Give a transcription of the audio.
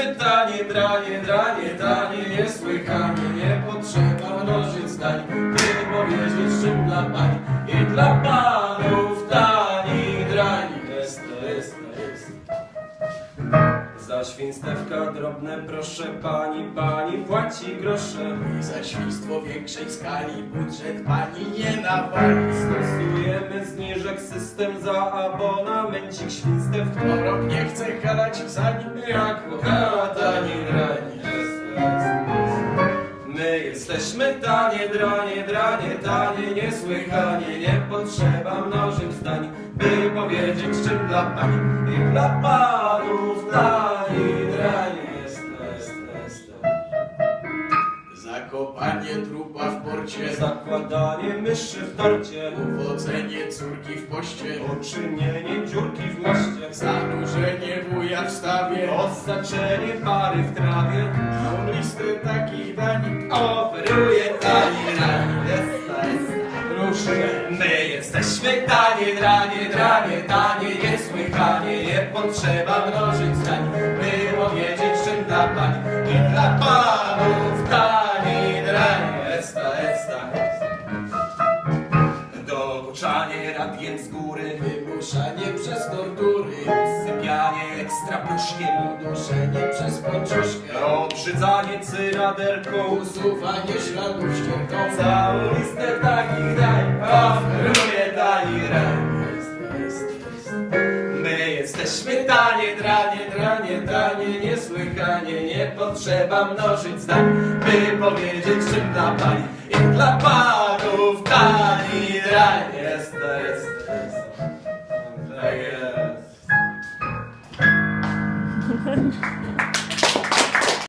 Tanie, dranie, dranie, niesłychanie, nie potrzeba mnożyć zdań, by powiedzieć czym dla pań i dla panów tani drani. Jest, jest, jest. Za świństewka drobne proszę pani, pani płaci grosze. I za świństwo większej skali budżet pani nie nawali. Stosujemy system za abonamencik świństewka. Kto rok nie chce kalać za nim, Jak kochała tani drani. My jesteśmy tanie, dranie, dranie, tanie, niesłychanie, nie potrzeba mnożyć zdań, by powiedzieć czym dla pań i dla panów tani, dranie Zakopanie trupa w porcie, Zakładanie myszy w torcie, uwodzenie córki w poście, uczynienie dziurki w moście, zanurzenie wuja w stawie, osaczenie pary w trawie, Tą listę takich dań. Oferuje tani dranie, jest, jest. Ruszy, my jesteśmy tanie, dranie, dranie, tanie, niesłychanie, nie potrzeba mnożyć zdań, by powiedzieć czym dla pań i dla panów radiem z góry, Wymuszanie przez tortury, sypianie ekstra proszkiem, uduszenie przez pączuszkę, obrzydzanie cyraderką, usuwanie śladów ścierką. całą listę takich dań, oferuje tani raj. My jesteśmy tanie, dranie, dranie, tanie, niesłychanie, nie potrzeba mnożyć zdań, by powiedzieć czym dla pań i dla panów